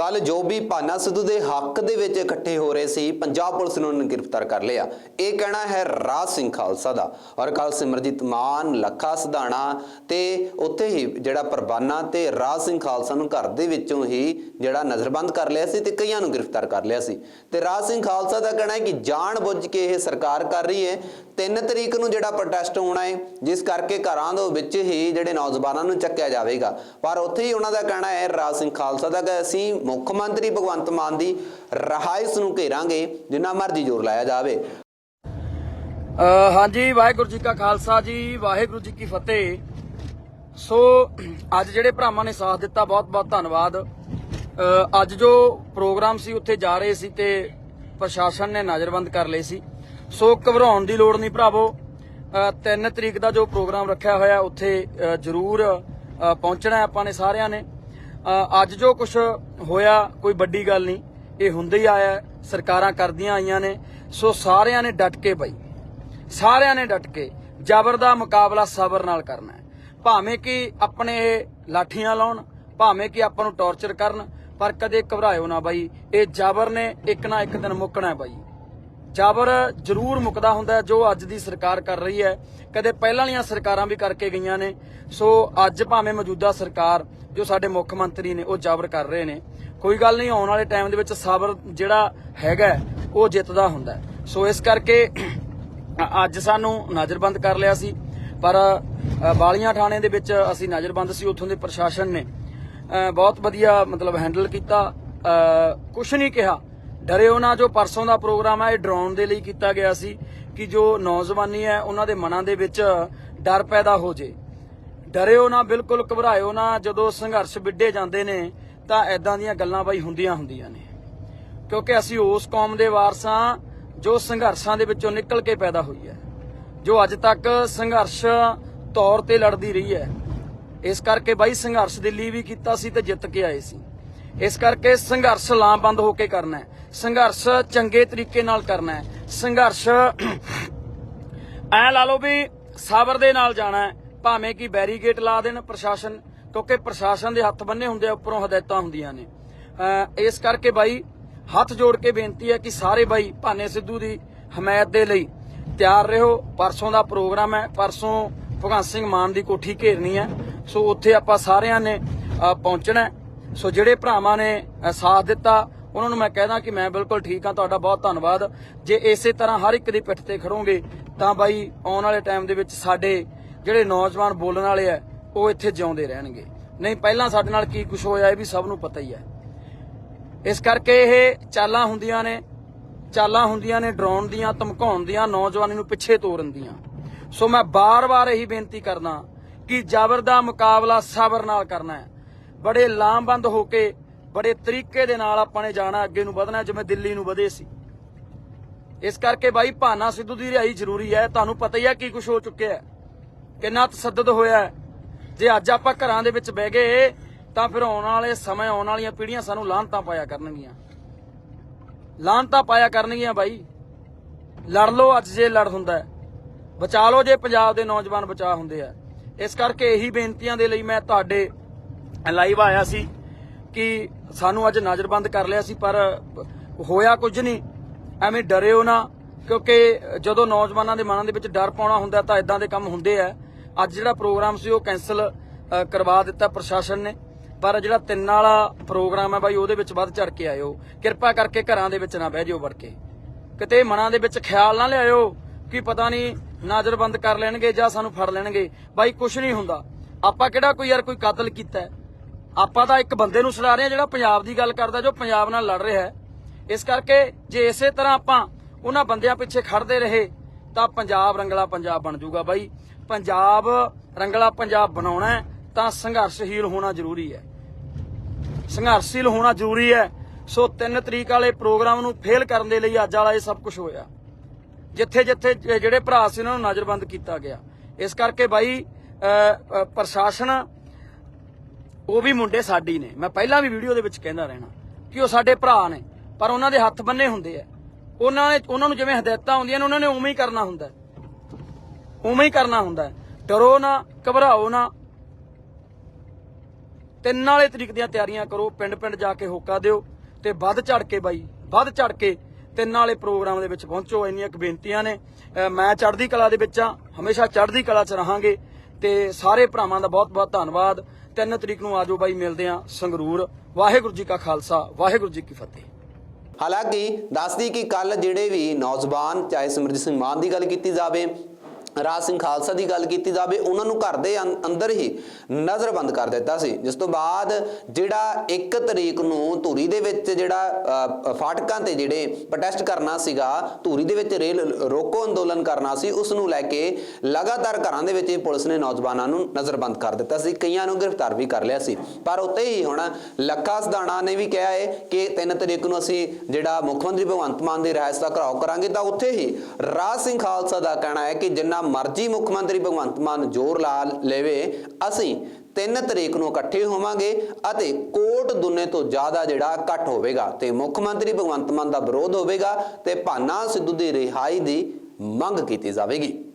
ਕੱਲ ਜੋ ਵੀ ਭਾਨਾ ਸਿੱਧੂ ਦੇ ਹੱਕ ਦੇ ਵਿੱਚ ਇਕੱਠੇ ਹੋ ਰਹੇ ਸੀ, ਪੰਜਾਬ ਪੁਲਿਸ ਨੇ ਉਹਨਾਂ ਨੂੰ ਗ੍ਰਿਫਤਾਰ ਕਰ ਲਿਆ। ਇਹ ਕਹਿਣਾ ਹੈ ਰਾਜ ਸਿੰਘ ਖਾਲਸਾ ਦਾ। ਔਰ ਕੱਲ ਸਿਮਰਜੀਤ ਮਾਨ, ਲੱਖਾ ਸਧਾਣਾ ਤੇ ਉੱਥੇ ਹੀ ਜਿਹੜਾ ਪ੍ਰਬਾਨਾ ਤੇ ਰਾਜ ਸਿੰਘ ਖਾਲਸਾ ਨੂੰ ਘਰ ਦੇ ਵਿੱਚੋਂ ਹੀ ਜਿਹੜਾ ਨਜ਼ਰਬੰਦ ਕਰ ਲਿਆ ਸੀ ਤੇ ਕਈਆਂ ਨੂੰ ਗ੍ਰਿਫਤਾਰ ਕਰ ਲਿਆ ਸੀ। ਤੇ ਰਾਜ ਸਿੰਘ ਖਾਲਸਾ ਦਾ ਕਹਿਣਾ ਹੈ ਕਿ ਜਾਣ ਬੁੱਝ ਕੇ ਇਹ ਸਰਕਾਰ ਕਰ ਰਹੀ ਹੈ। 3 ਤਰੀਕ ਨੂੰ ਜਿਹੜਾ ਪ੍ਰੋਟੈਸਟ ਹੋਣਾ ਹੈ, ਜਿਸ ਕਰਕੇ ਘਰਾਂ ਦੇ ਵਿੱਚ ਹੀ ਜਿਹੜੇ ਨੌਜਵਾਨਾਂ ਨੂੰ ਚੱਕਿਆ ਜਾਵੇਗਾ। ਪਰ ਉੱਥੇ ਹੀ ਉਹਨਾਂ ਦਾ ਕਹਿਣਾ ਹੈ, ਰਾਜ ਸਿੰਘ ਖਾਲਸਾ ਦਾ ਕਿ ਅਸੀਂ ਮੁੱਖ ਮੰਤਰੀ ਭਗਵੰਤ ਮਾਨ ਦੀ ਰਹਾਇਸ਼ ਨੂੰ ਘੇਰਾਂਗੇ, ਜਿੰਨਾ ਮਰਜ਼ੀ ਜ਼ੋਰ ਲਾਇਆ ਜਾਵੇ। ਹਾਂਜੀ, ਵਾਹਿਗੁਰੂ ਜੀ ਕਾ ਖਾਲਸਾ ਜੀ, ਵਾਹਿਗੁਰੂ ਜੀ ਕੀ ਫਤਿਹ। ਸੋ, ਅੱਜ ਜਿਹੜੇ ਭਰਾਵਾਂ ਨੇ ਸਾਥ ਦਿੱਤਾ ਬਹੁਤ ਬਹੁਤ ਧੰਨਵਾਦ ਅੱਜ ਜੋ ਪ੍ਰੋਗਰਾਮ ਸੀ, ਉੱਥੇ ਜਾ ਰਹੇ ਸੀ ਤੇ ਪ੍ਰਸ਼ਾਸਨ ਨੇ ਨਜ਼ਰਬੰਦ ਕਰ ਲਈ ਸੀ। ਸੋ, ਘਬਰਾਉਣ ਦੀ ਲੋੜ ਨਹੀਂ ਭਰਾਵੋ। 3 ਤਰੀਕ ਦਾ ਜੋ ਪ੍ਰੋਗਰਾਮ ਰੱਖਿਆ ਹੋਇਆ, ਉੱਥੇ ਜ਼ਰੂਰ ਪਹੁੰਚਣਾ ਆਪਾਂ ਨੇ ਸਾਰਿਆਂ ਨੇ। ਅੱਜ ਜੋ ਕੁਝ ਹੋਇਆ, ਕੋਈ ਵੱਡੀ ਗੱਲ ਨਹੀਂ। ਇਹ ਹੁੰਦੇ ਹੀ ਆਇਆ, ਸਰਕਾਰਾਂ ਕਰਦੀਆਂ ਆਈਆਂ ਨੇ। ਸੋ ਸਾਰਿਆਂ ਨੇ ਡਟ ਕੇ ਪਈ ਸਾਰਿਆਂ ਨੇ ਡਟ ਕੇ ਜ਼ਬਰ ਦਾ ਮੁਕਾਬਲਾ ਸਬਰ ਨਾਲ ਕਰਨਾ ਹੈ। ਭਾਵੇਂ ਕਿ ਆਪਣੇ ਲਾਠੀਆਂ ਲਾਉਣ, ਭਾਵੇਂ ਕਿ ਆਪਾਂ ਨੂੰ ਟੌਰਚਰ ਕਰਨ, ਪਰ ਕਦੇ ਘਬਰਾਇਓ ਨਾ ਬਾਈ। ਇਹ ਜ਼ਬਰ ਨੇ ਇੱਕ ਨਾ ਇੱਕ ਦਿਨ ਮੁੱਕਣਾ ਬਾਈ। ਜ਼ਬਰ ਜ਼ਰੂਰ ਮੁੱਕਦਾ ਹੁੰਦਾ ਜੋ ਅੱਜ ਦੀ ਸਰਕਾਰ ਕਰ ਰਹੀ ਹੈ। ਕਦੇ ਪਹਿਲਾਂ ਵਾਲੀਆਂ ਸਰਕਾਰਾਂ ਵੀ ਕਰਕੇ ਗਈਆਂ ਨੇ। ਸੋ ਅੱਜ ਭਾਵੇਂ ਮੌਜੂਦਾ ਸਰਕਾਰ ਜੋ ਸਾਡੇ ਮੁੱਖ ਮੰਤਰੀ ਨੇ, ਉਹ ਜਾਬਰ ਕਰ ਰਹੇ ਨੇ। ਕੋਈ ਗੱਲ ਨਹੀਂ, ਆਉਣ ਵਾਲੇ ਟਾਈਮ ਦੇ ਵਿੱਚ ਸਬਰ ਜਿਹੜਾ ਹੈਗਾ, ਉਹ ਜਿੱਤਦਾ ਹੁੰਦਾ ਸੋ ਇਸ ਕਰਕੇ ਅੱਜ ਸਾਨੂੰ ਨਜ਼ਰਬੰਦ ਕਰ ਲਿਆ ਸੀ। ਪਰ ਬਾਲੀਆਂ ਥਾਣੇ ਦੇ ਵਿੱਚ ਅਸੀਂ ਨਜ਼ਰਬੰਦ ਸੀ, ਉੱਥੋਂ ਦੇ ਪ੍ਰਸ਼ਾਸਨ ਨੇ। ਬਹੁਤ ਵਧੀਆ ਮਤਲਬ ਹੈਂਡਲ ਕੀਤਾ। ਕੁਝ ਨਹੀਂ ਕਿਹਾ। ਡਰਿਓ ਨਾ, ਜੋ ਪਰਸੋਂ ਦਾ ਪ੍ਰੋਗਰਾਮ ਹੈ ਇਹ ਡਰਾਉਣ ਦੇ ਲਈ ਕੀਤਾ ਗਿਆ ਸੀ ਕਿ ਜੋ ਨੌਜਵਾਨੀ ਹੈ, ਉਹਨਾਂ ਦੇ ਮਨਾਂ ਦੇ ਵਿੱਚ ਡਰ ਪੈਦਾ ਹੋ ਜੇ। ਡਰਿਓ ਨਾ, ਬਿਲਕੁਲ ਘਬਰਾਇਓ ਨਾ। ਜਦੋਂ ਸੰਘਰਸ਼ ਵਿੱਢੇ ਜਾਂਦੇ ਨੇ, ਤਾਂ ਐਦਾਂ ਦੀਆਂ ਗੱਲਾਂ ਬਾਈ ਹੁੰਦੀਆਂ ਹੁੰਦੀਆਂ ਨੇ। ਕਿਉਂਕਿ ਅਸੀਂ ਉਸ ਕੌਮ ਦੇ ਵਾਰਸ ਹਾਂ, ਜੋ ਸੰਘਰਸ਼ਾਂ ਦੇ ਵਿੱਚੋਂ ਨਿਕਲ ਕੇ ਪੈਦਾ ਹੋਈ ਹੈ। ਜੋ ਅੱਜ ਤੱਕ ਸੰਘਰਸ਼ ਤੌਰ ਤੇ ਲੜਦੀ ਰਹੀ ਹੈ। ਇਸ ਕਰਕੇ ਬਾਈ ਸੰਘਰਸ਼ ਦਿੱਲੀ ਵੀ ਕੀਤਾ ਸੀ ਤੇ ਜਿੱਤ ਕੇ ਆਏ ਸੀ। ਇਸ ਕਰਕੇ ਸੰਘਰਸ਼ ਲਾਮਬੰਦ ਹੋ ਕੇ ਕਰਨਾ ਹੈ। ਸੰਘਰਸ਼ ਚੰਗੇ ਤਰੀਕੇ ਨਾਲ ਕਰਨਾ ਹੈ। ਸੰਘਰਸ਼ ਐ ਲਾ ਲਓ ਵੀ ਸਬਰ ਦੇ ਨਾਲ ਜਾਣਾ ਹੈ। ਭਾਵੇਂ ਕਿ ਬੈਰੀਗੇਟ ਲਾ ਦੇਣ ਪ੍ਰਸ਼ਾਸਨ, ਕਿਉਂਕਿ ਪ੍ਰਸ਼ਾਸਨ ਦੇ ਹੱਥ ਬੰਨੇ ਹੁੰਦੇ ਆ, ਉੱਪਰੋਂ ਹਦਾਇਤਾਂ ਹੁੰਦੀਆਂ ਨੇ। ਇਸ ਕਰਕੇ ਬਾਈ ਹੱਥ ਜੋੜ ਕੇ ਬੇਨਤੀ ਹੈ ਕਿ ਸਾਰੇ ਬਾਈ ਭਾਨੇ ਸਿੱਧੂ ਦੀ ਹਮਾਇਤ ਦੇ ਲਈ ਤਿਆਰ ਰਹੋ। ਪਰਸੋਂ ਦਾ ਪ੍ਰੋਗਰਾਮ ਹੈ, ਪਰਸੋਂ ਭਗਵੰਤ ਸਿੰਘ ਮਾਨ ਦੀ ਕੋਠੀ ਘੇਰਨੀ ਹੈ। ਸੋ ਉੱਥੇ ਆਪਾਂ ਸਾਰਿਆਂ ਨੇ ਪਹੁੰਚਣਾ ਸੋ ਜਿਹੜੇ ਭਰਾਵਾਂ ਨੇ ਸਾਥ ਦਿੱਤਾ, ਉਹਨਾਂ ਨੂੰ ਮੈਂ ਕਹਿਦਾ ਕਿ ਮੈਂ ਬਿਲਕੁਲ ਠੀਕ ਹਾਂ, ਤੁਹਾਡਾ ਬਹੁਤ ਧੰਨਵਾਦ। ਜੇ ਇਸੇ ਤਰ੍ਹਾਂ ਹਰ ਇੱਕ ਦੀ ਪਿੱਠ ਤੇ ਖੜੋਗੇ, ਤਾਂ ਬਾਈ ਆਉਣ ਵਾਲੇ ਟਾਈਮ ਦੇ ਵਿੱਚ ਸਾਡੇ ਜਿਹੜੇ ਨੌਜਵਾਨ ਬੋਲਣ ਵਾਲੇ ਆ, ਉਹ ਇੱਥੇ ਜਿਉਂਦੇ ਰਹਿਣਗੇ। ਨਹੀਂ, ਪਹਿਲਾਂ ਸਾਡੇ ਨਾਲ ਕੀ ਕੁਝ ਹੋਇਆ, ਇਹ ਵੀ ਸਭ ਨੂੰ ਪਤਾ ਹੀ ਹੈ ਇਸ ਕਰਕੇ ਇਹ ਚਾਲਾਂ ਹੁੰਦੀਆਂ ਨੇ, ਚਾਲਾਂ ਹੁੰਦੀਆਂ ਨੇ ਡਰਾਉਣ ਦੀਆਂ, ਧਮਕਾਉਣ ਦੀਆਂ, ਨੌਜਵਾਨੀ ਨੂੰ ਪਿੱਛੇ ਤੋਰਨ ਦੀਆਂ। ਸੋ ਮੈਂ ਬਾਰ-ਬਾਰ ਇਹੀ ਬੇਨਤੀ ਕਰਦਾ ਕਿ ਜ਼ਬਰ ਦਾ ਮੁਕਾਬਲਾ ਸਬਰ ਨਾਲ ਕਰਨਾ ਹੈ। ਬੜੇ ਲਾਮਬੰਦ ਹੋ ਕੇ, ਬੜੇ ਤਰੀਕੇ ਦੇ ਨਾਲ ਆਪਾਂ ਨੇ ਜਾਣਾ, ਅੱਗੇ ਨੂੰ ਵਧਣਾ, ਜਿਵੇਂ ਦਿੱਲੀ ਨੂੰ ਵਧੇ ਸੀ। ਇਸ ਕਰਕੇ ਬਾਈ, ਭਾਨਾ ਸਿੱਧੂ ਦੀ ਰਿਹਾਈ ਜ਼ਰੂਰੀ ਹੈ, ਤੁਹਾਨੂੰ ਪਤਾ ਹੀ ਹੈ ਕੀ ਕੁਝ ਹੋ ਚੁੱਕਿਆ ਹੈ। ਕਿੰਨਾ ਤਸੱਦਦ ਹੋਇਆ ਜੇ ਅੱਜ ਆਪਾਂ ਘਰਾਂ ਦੇ ਵਿੱਚ ਬਹਿ ਗਏ, ਤਾਂ ਫਿਰ ਆਉਣ ਵਾਲੇ ਸਮੇਂ, ਆਉਣ ਵਾਲੀਆਂ ਪੀੜ੍ਹੀਆਂ ਸਾਨੂੰ ਲਾਹਨਤਾਂ ਪਾਇਆ ਕਰਨਗੀਆਂ। ਲਾਹਨਤਾਂ ਪਾਇਆ ਕਰਨਗੀਆਂ ਬਾਈ। ਲੜ ਲਓ, ਅੱਜ ਜੇ ਲੜ ਹੁੰਦਾ ਬਚਾ ਲਓ ਜੇ ਪੰਜਾਬ ਦੇ ਨੌਜਵਾਨ ਬਚਾ ਹੁੰਦੇ ਆ। ਇਸ ਕਰਕੇ ਇਹੀ ਬੇਨਤੀਆਂ ਦੇ ਲਈ ਮੈਂ ਤੁਹਾਡੇ ਲਾਈਵ ਆਇਆ ਸੀ ਕਿ ਸਾਨੂੰ ਅੱਜ ਨਜ਼ਰਬੰਦ ਕਰ ਲਿਆ ਸੀ, ਪਰ ਹੋਇਆ ਕੁਝ ਨਹੀਂ। ਐਵੇਂ ਡਰਿਓ ਨਾ, ਕਿਉਂਕਿ ਜਦੋਂ ਨੌਜਵਾਨਾਂ ਦੇ ਮਨਾਂ ਦੇ ਵਿੱਚ ਡਰ ਪਾਉਣਾ ਹੁੰਦਾ ਤਾਂ ਇਦਾਂ ਦੇ ਕੰਮ ਹੁੰਦੇ ਆ। ਅੱਜ ਜਿਹੜਾ ਪ੍ਰੋਗਰਾਮ ਸੀ ਉਹ ਕੈਨਸਲ ਕਰਵਾ ਦਿੱਤਾ ਪ੍ਰਸ਼ਾਸਨ ਨੇ। ਪਰ ਜਿਹੜਾ ਤਿੰਨ ਵਾਲਾ ਪ੍ਰੋਗਰਾਮ ਹੈ ਬਾਈ, ਉਹਦੇ ਵਿੱਚ ਵੱਧ ਚੜ ਕੇ ਆਇਓ। ਕਿਰਪਾ ਕਰਕੇ ਘਰਾਂ ਦੇ ਵਿੱਚ ਨਾ ਬਹਿ ਜਿਓ ਵੜ ਕੇ। ਕਿਤੇ ਮਨਾਂ ਦੇ ਵਿੱਚ ਖਿਆਲ ਨਾ ਲਿਆਇਓ ਕਿ ਪਤਾ ਨਹੀਂ ਨਜ਼ਰਬੰਦ ਕਰ ਲੈਣਗੇ ਜਾਂ ਸਾਨੂੰ ਫੜ ਲੈਣਗੇ। ਬਾਈ ਕੁਝ ਨਹੀਂ ਹੁੰਦਾ। ਆਪਾਂ ਕਿਹੜਾ ਕੋਈ ਯਾਰ ਕੋਈ ਕਤਲ ਕੀਤਾ ਆਪਾਂ ਤਾਂ ਇੱਕ ਬੰਦੇ ਨੂੰ ਸੁਣਾ ਰਹੇ ਹਾਂ ਜਿਹੜਾ ਪੰਜਾਬ ਦੀ ਗੱਲ ਕਰਦਾ, ਜੋ ਪੰਜਾਬ ਨਾਲ ਲੜ ਰਿਹਾ ਹੈ। ਇਸ ਕਰਕੇ ਜੇ ਇਸੇ ਤਰ੍ਹਾਂ ਆਪਾਂ ਉਹਨਾਂ ਬੰਦਿਆਂ ਪਿੱਛੇ ਖੜਦੇ ਰਹੇ, ਤਾਂ ਪੰਜਾਬ ਰੰਗਲਾ ਪੰਜਾਬ ਬਣ ਜਾਊਗਾ ਬਾਈ। ਪੰਜਾਬ, ਰੰਗਲਾ ਪੰਜਾਬ ਬਣਾਉਣਾ ਹੈ, ਤਾਂ ਸੰਘਰਸ਼ਹੀਲ ਹੋਣਾ ਜ਼ਰੂਰੀ ਹੈ। ਸੰਘਰਸ਼ੀਲ ਹੋਣਾ ਜ਼ਰੂਰੀ ਹੈ। ਸੋ 3 ਤਰੀਕ ਵਾਲੇ ਪ੍ਰੋਗਰਾਮ ਨੂੰ ਫੇਲ ਕਰਨ ਦੇ ਲਈ ਅੱਜ ਵਾਲਾ ਇਹ ਸਭ ਕੁਝ ਹੋਇਆ। ਜਿੱਥੇ ਜਿੱਥੇ ਜਿਹੜੇ ਭਰਾ ਸੀ ਉਹਨਾਂ ਨੂੰ ਨਜ਼ਰਬੰਦ ਕੀਤਾ ਗਿਆ। ਇਸ ਕਰਕੇ ਬਾਈ ਪ੍ਰਸ਼ਾਸਨ, ਉਹ ਵੀ ਮੁੰਡੇ ਸਾਡੀ ਨੇ। ਮੈਂ ਪਹਿਲਾਂ ਵੀ ਵੀਡੀਓ ਦੇ ਵਿੱਚ ਕਹਿੰਦਾ ਰਹਿਣਾ ਕਿ ਉਹ ਸਾਡੇ ਭਰਾ ਨੇ, ਪਰ ਉਹਨਾਂ ਦੇ ਹੱਥ ਬੰਨੇ ਹੁੰਦੇ ਆ। ਉਹਨਾਂ ਨੇ, ਉਹਨਾਂ ਨੂੰ ਜਿਵੇਂ ਹਦਾਇਤਾਂ ਹੁੰਦੀਆਂ ਨੇ, ਉਹਨਾਂ ਨੇ ਉਵੇਂ ਹੀ ਕਰਨਾ ਹੁੰਦਾ। ਉਵੇਂ ਹੀ ਕਰਨਾ ਹੁੰਦਾ ਡਰੋ ਨਾ, ਘਬਰਾਓ ਨਾ। ਤਿੰਨ ਵਾਲੇ ਤਰੀਕ ਦੀਆਂ ਤਿਆਰੀਆਂ ਕਰੋ ਪਿੰਡ ਪਿੰਡ ਜਾ ਕੇ ਹੋਕਾ ਦਿਓ ਤੇ ਵੱਧ ਚੜ ਕੇ ਬਾਈ, ਵੱਧ ਚੜ ਕੇ ਤਿੰਨ ਵਾਲੇ ਪ੍ਰੋਗਰਾਮ ਦੇ ਵਿੱਚ ਪਹੁੰਚੋ, ਇੰਨੀਆਂ ਕੁ ਬੇਨਤੀਆਂ ਨੇ। ਮੈਂ ਚੜ੍ਹਦੀ ਕਲਾ ਦੇ ਵਿੱਚ ਆ ਹਮੇਸ਼ਾ ਚੜ੍ਹਦੀ ਕਲਾ 'ਚ ਰਹਾਂਗੇ ਤੇ ਸਾਰੇ ਭਰਾਵਾਂ ਦਾ ਬਹੁਤ ਬਹੁਤ ਧੰਨਵਾਦ। ਤਿੰਨ ਤਰੀਕ ਨੂੰ ਆਜੋ ਬਾਈ, ਮਿਲਦੇ ਆ ਸੰਗਰੂਰ। ਵਾਹਿਗੁਰੂ ਜੀ ਕਾ ਖਾਲਸਾ, ਵਾਹਿਗੁਰੂ ਜੀ ਕੀ ਫਤਿਹ। ਹਾਲਾਂਕਿ, ਦੱਸਦੀ ਕਿ ਕੱਲ ਜਿਹੜੇ ਵੀ ਨੌਜਵਾਨ, ਚਾਹੇ ਸਿਮਰਜੀਤ ਸਿੰਘ ਮਾਨ ਦੀ ਗੱਲ ਕੀਤੀ ਜਾਵੇ ਰਾਜ ਸਿੰਘ ਖਾਲਸਾ ਦੀ ਗੱਲ ਕੀਤੀ ਜਾਵੇ, ਉਹਨਾਂ ਨੂੰ ਘਰ ਦੇ ਅੰ- ਅੰਦਰ ਹੀ ਨਜ਼ਰਬੰਦ ਕਰ ਦਿੱਤਾ ਸੀ। ਜਿਸ ਤੋਂ ਬਾਅਦ ਜਿਹੜਾ 1 ਤਰੀਕ ਨੂੰ ਧੂਰੀ ਦੇ ਵਿੱਚ ਜਿਹੜਾ ਫਾਟਕਾਂ ਤੇ ਜਿਹੜੇ ਪ੍ਰੋਟੈਸਟ ਕਰਨਾ ਸੀਗਾ, ਧੂਰੀ ਦੇ ਵਿੱਚ ਰੇਲ ਰੋਕੋ ਅੰਦੋਲਨ ਕਰਨਾ ਸੀ, ਉਸ ਨੂੰ ਲੈ ਕੇ ਲਗਾਤਾਰ ਘਰਾਂ ਦੇ ਵਿੱਚ ਪੁਲਿਸ ਨੇ ਨੌਜਵਾਨਾਂ ਨੂੰ ਨਜ਼ਰਬੰਦ ਕਰ ਦਿੱਤਾ ਸੀ। ਕਈਆਂ ਨੂੰ ਗ੍ਰਿਫਤਾਰ ਵੀ ਕਰ ਲਿਆ ਸੀ। ਪਰ ਉੱਤੇ ਹੀ ਹੁਣ ਲੱਖਾ ਸਦਾਣਾ ਨੇ ਵੀ ਕਿਹਾ ਹੈ ਕਿ 3 ਤਰੀਕ ਨੂੰ ਅਸੀਂ ਜਿਹੜਾ ਮੁੱਖ ਮੰਤਰੀ ਭਗਵੰਤ ਮਾਨ ਦੀ ਰਿਹਾਇਸ਼ ਦਾ ਘਰਾਓ ਕਰਾਂਗੇ, ਤਾਂ ਉੱਥੇ ਹੀ ਰਾਜ ਸਿੰਘ ਖਾਲਸਾ ਦਾ ਕਹਿਣਾ ਹੈ ਕਿ ਜਿੰਨਾ ਮਰਜ਼ੀ ਮੁੱਖ ਮੰਤਰੀ ਭਗਵੰਤ ਮਾਨ ਜ਼ੋਰ ਲਾ ਲਵੇ, ਅਸੀਂ 3 ਤਰੀਕ ਨੂੰ ਇਕੱਠੇ ਹੋਵਾਂਗੇ ਅਤੇ ਕੋਟ ਦੁਨੇ ਤੋਂ ਜ਼ਿਆਦਾ ਜਿਹੜਾ ਇਕੱਠ ਹੋਵੇਗਾ। ਤੇ ਮੁੱਖ ਮੰਤਰੀ ਭਗਵੰਤ ਮਾਨ ਦਾ ਵਿਰੋਧ ਹੋਵੇਗਾ ਤੇ ਭਾਨਾ ਸਿੱਧੂ ਦੀ ਰਿਹਾਈ ਦੀ ਮੰਗ ਕੀਤੀ ਜਾਵੇਗੀ।